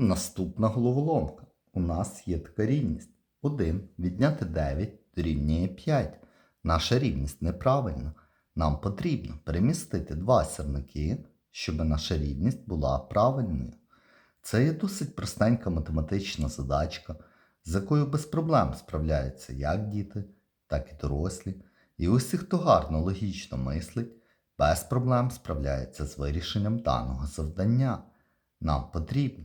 Наступна головоломка. У нас є така рівність. 1 відняти 9 дорівнює 5. Наша рівність неправильна. Нам потрібно перемістити два сірники, щоб наша рівність була правильною. Це є досить простенька математична задачка, з якою без проблем справляються як діти, так і дорослі. І усі, хто гарно логічно мислить, без проблем справляється з вирішенням даного завдання. Нам потрібно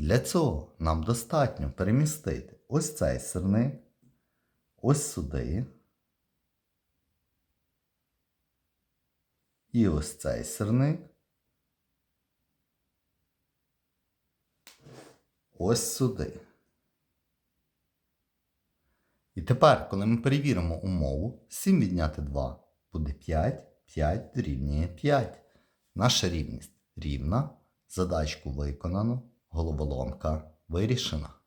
Для цього нам достатньо перемістити ось цей сирник, ось сюди. І ось цей сирник. Ось сюди. І тепер, коли ми перевіримо умову, 7 відняти 2 буде 5, 5 дорівнює 5. Наша рівність рівна. Задачку виконано, головоломка вирішена.